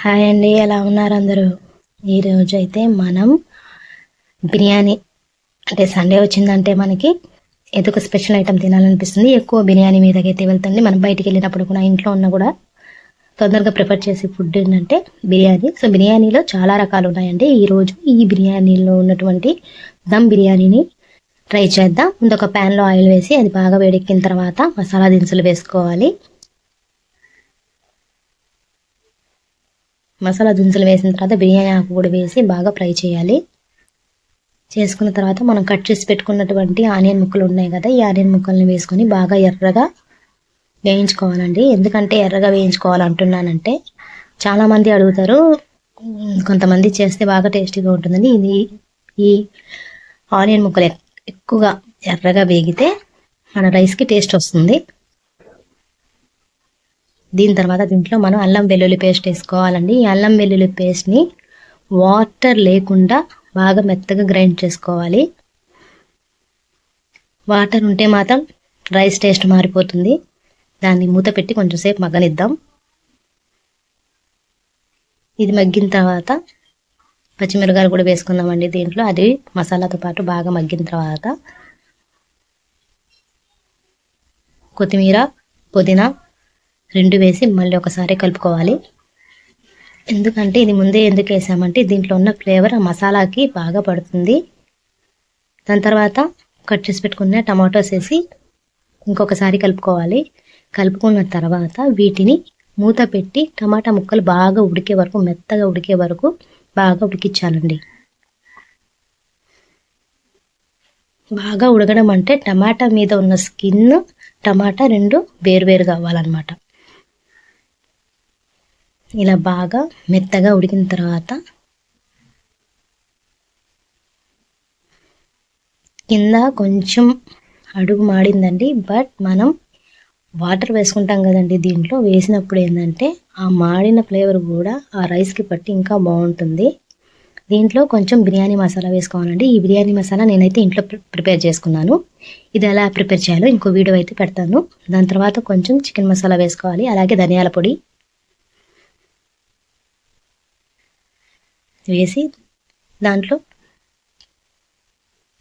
Hi అండి ఎలా ఉన్నారు అందరూ? ఈరోజు అయితే మనం బిర్యానీ అంటే సండే వచ్చిందంటే మనకి ఏదో ఒక స్పెషల్ ఐటెం తినాలనిపిస్తుంది. ఎక్కువ బిర్యానీ మీదకైతే వెళ్తుంది మనం బయటికి వెళ్ళినప్పుడు కూడా ఇంట్లో ఉన్న కూడా తొందరగా ప్రిఫర్ చేసే ఫుడ్ ఏంటంటే బిర్యానీ. సో బిర్యానీలో చాలా రకాలు ఉన్నాయండి. ఈరోజు ఈ బిర్యానీలో ఉన్నటువంటి దమ్ బిర్యానీని ట్రై చేద్దాం. ముందు ఒక ప్యాన్లో ఆయిల్ వేసి అది బాగా వేడెక్కిన తర్వాత మసాలా దినుసులు వేసుకోవాలి. మసాలా దినుసులు వేసిన తర్వాత బిర్యానీ ఆకు కూడా వేసి బాగా ఫ్రై చేయాలి. చేసుకున్న తర్వాత మనం కట్ చేసి పెట్టుకున్నటువంటి ఆనియన్ ముక్కలు ఉన్నాయి కదా ఈ ఆనియన్ ముక్కల్ని వేసుకొని బాగా ఎర్రగా వేయించుకోవాలండి. ఎందుకంటే ఎర్రగా వేయించుకోవాలంటున్నానంటే చాలామంది అడుగుతారు కొంతమంది చేస్తే బాగా టేస్టీగా ఉంటుందండి ఇది ఈ ఆనియన్ ముక్కలు ఎక్కువగా ఎర్రగా వేగితే మన రైస్కి టేస్ట్ వస్తుంది. దీని తర్వాత దీంట్లో మనం అల్లం వెల్లుల్లి పేస్ట్ వేసుకోవాలండి. ఈ అల్లం వెల్లుల్లి పేస్ట్ని వాటర్ లేకుండా బాగా మెత్తగా గ్రైండ్ చేసుకోవాలి. వాటర్ ఉంటే మాత్రం రైస్ టేస్ట్ మారిపోతుంది. దాన్ని మూత పెట్టి కొంచెం సేపు మగ్గనిద్దాం. ఇది మగ్గిన తర్వాత పచ్చిమిరకాయలు కూడా వేసుకుందామండి దీంట్లో. అది మసాలాతో పాటు బాగా మగ్గిన తర్వాత కొత్తిమీర పుదీనా రెండు వేసి మళ్ళీ ఒకసారి కలుపుకోవాలి. ఎందుకంటే ఇది ముందే ఎందుకు వేసామంటే దీంట్లో ఉన్న ఫ్లేవర్ మసాలాకి బాగా పడుతుంది. దాని తర్వాత కట్ చేసి పెట్టుకున్న టమాటోస్ వేసి ఇంకొకసారి కలుపుకోవాలి. కలుపుకున్న తర్వాత వీటిని మూత పెట్టి టమాటా ముక్కలు బాగా ఉడికే వరకు మెత్తగా ఉడికే వరకు బాగా ఉడికించాలండి. బాగా ఉడకడం అంటే టమాటా మీద ఉన్న స్కిన్ టమాటా రెండు వేరువేరు కావాలన్నమాట ఇలా బాగా మెత్తగా ఉడికిన తర్వాత కింద కొంచెం అడుగు మాడిందండి. బట్ మనం వాటర్ వేసుకుంటాం కదండి దీంట్లో. వేసినప్పుడు ఏంటంటే ఆ మాడిన ఫ్లేవర్ కూడా ఆ రైస్కి పట్టి ఇంకా బాగుంటుంది. దీంట్లో కొంచెం బిర్యానీ మసాలా వేసుకోవాలండి. ఈ బిర్యానీ మసాలా నేనైతే ఇంట్లో ప్రిపేర్ చేసుకున్నాను. ఇది ఎలా ప్రిపేర్ చేయాలో ఇంకో వీడియో అయితే పెడతాను. దాని తర్వాత కొంచెం చికెన్ మసాలా వేసుకోవాలి. అలాగే ధనియాల పొడి వేసి దాంట్లో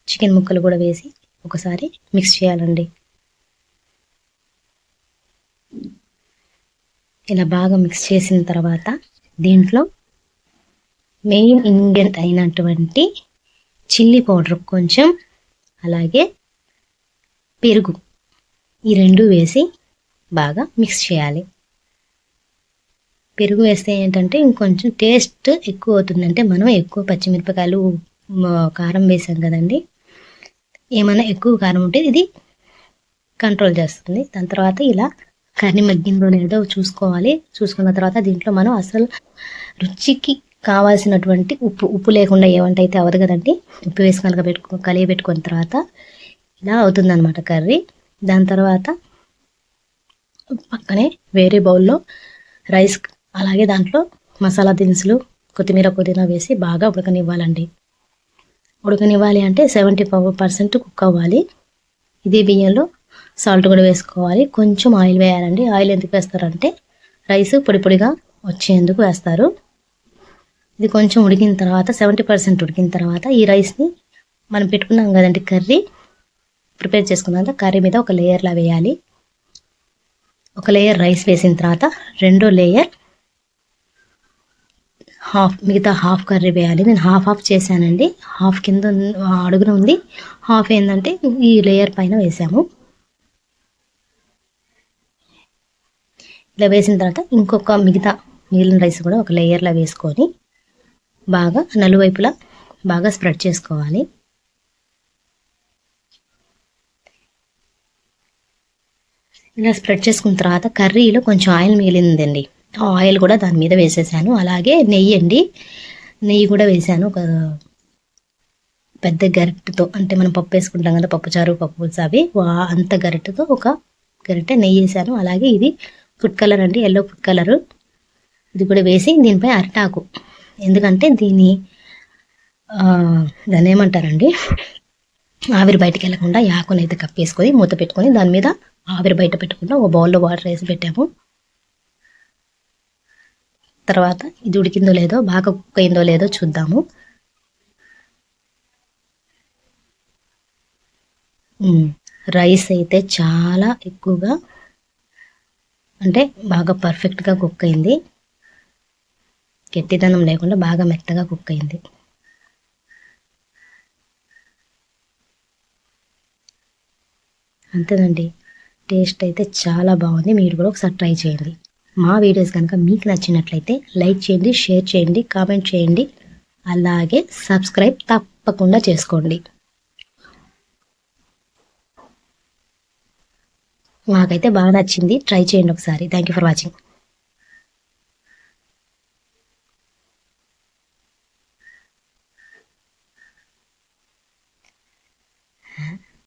చికెన్ ముక్కలు కూడా వేసి ఒకసారి మిక్స్ చేయాలండి. ఇలా బాగా మిక్స్ చేసిన తర్వాత దీంట్లో మెయిన్ ఇంగ్రీడియంట్ అయినటువంటి చిల్లీ పౌడర్ కొంచెం అలాగే పెరుగు ఈ రెండు వేసి బాగా మిక్స్ చేయాలి. పెరుగు వేస్తే ఏంటంటే ఇంకొంచెం టేస్ట్ ఎక్కువ అవుతుందంటే మనం ఎక్కువ పచ్చిమిరపకాయలు కారం వేసాం కదండి. ఏమైనా ఎక్కువ కారం ఉంటే ఇది కంట్రోల్ చేస్తుంది. దాని తర్వాత ఇలా కర్రీ మగ్గిందో లేదో చూసుకోవాలి. చూసుకున్న తర్వాత దీంట్లో మనం అసలు రుచికి కావాల్సినటువంటి ఉప్పు ఉప్పు లేకుండా ఏమంటే అయితే అవ్వదు కదండి. ఉప్పు వేసి కలగ పెట్టుకో కలిగి పెట్టుకున్న తర్వాత ఇలా అవుతుందన్నమాట కర్రీ. దాని తర్వాత పక్కనే వేరే బౌల్లో రైస్ అలాగే దాంట్లో మసాలా దినుసులు కొత్తిమీర పుదీనా వేసి బాగా ఉడకనివ్వాలండి. ఉడకనివ్వాలి అంటే సెవెంటీ ఫైవ్ పర్సెంట్ కుక్ అవ్వాలి. ఇదే బియ్యంలో సాల్ట్ కూడా వేసుకోవాలి. కొంచెం ఆయిల్ వేయాలండి. ఆయిల్ ఎందుకు వేస్తారంటే రైస్ పొడి పొడిగా వచ్చేందుకు వేస్తారు. ఇది కొంచెం ఉడికిన తర్వాత సెవెంటీ పర్సెంట్ ఉడికిన తర్వాత ఈ రైస్ని మనం పెట్టుకున్నాం కదండి కర్రీ. ప్రిపేర్ చేసుకున్నాక కర్రీ మీద ఒక లేయర్లా వేయాలి. ఒక లేయర్ రైస్ వేసిన తర్వాత రెండో లేయర్ హాఫ్ మిగతా హాఫ్ కర్రీ వేయాలి. నేను హాఫ్ హాఫ్ చేశానండి. హాఫ్ కింద అడుగున ఉంది. హాఫ్ ఏంటంటే ఈ లేయర్ పైన వేసాము. ఇలా వేసిన తర్వాత ఇంకొక మిగతా మిగిలిన రైస్ కూడా ఒక లేయర్లో వేసుకొని బాగా నలువైపులా బాగా స్ప్రెడ్ చేసుకోవాలి. ఇలా స్ప్రెడ్ చేసుకున్న తర్వాత కర్రీలో కొంచెం ఆయిల్ మిగిలిందండి. ఆయిల్ కూడా దాని మీద వేసేసాను. అలాగే నెయ్యి అండి. నెయ్యి కూడా వేసాను. ఒక పెద్ద గరిటెతో అంటే మనం పప్పు వేసుకుంటాం కదా పప్పుచారు పప్పు పులుసు అవి అంత గరిటెతో ఒక గరిటె నెయ్యి వేసాను. అలాగే ఇది ఫుడ్ కలర్ అండి ఎల్లో ఫుడ్ కలరు. ఇది కూడా వేసి దీనిపై అరటాకు. ఎందుకంటే దీన్ని దాన్ని ఏమంటారండి? ఆవిరి బయటకు వెళ్ళకుండా యాకుని అయితే కప్పేసుకొని మూత పెట్టుకొని దాని మీద ఆవిరి బయట పెట్టకుండా ఒక బౌల్లో వాటర్ వేసి పెట్టాము. తర్వాత ఇది ఉడికిందో లేదో బాగా కుక్ అయిందో లేదో చూద్దాము. రైస్ అయితే చాలా ఎక్కువగా అంటే బాగా పర్ఫెక్ట్గా కుక్ అయింది. గట్టిదనం లేకుండా బాగా మెత్తగా కుక్ అయింది. అంతేనండి. టేస్ట్ అయితే చాలా బాగుంది. మీరు కూడా ఒకసారి ట్రై చేయండి. మా వీడియోస్ కనుక మీకు నచ్చినట్లయితే లైక్ చేయండి షేర్ చేయండి కామెంట్ చేయండి. అలాగే సబ్స్క్రైబ్ తప్పకుండా చేసుకోండి. మాకైతే బాగా నచ్చింది. ట్రై చేయండి ఒకసారి. Thank you for watching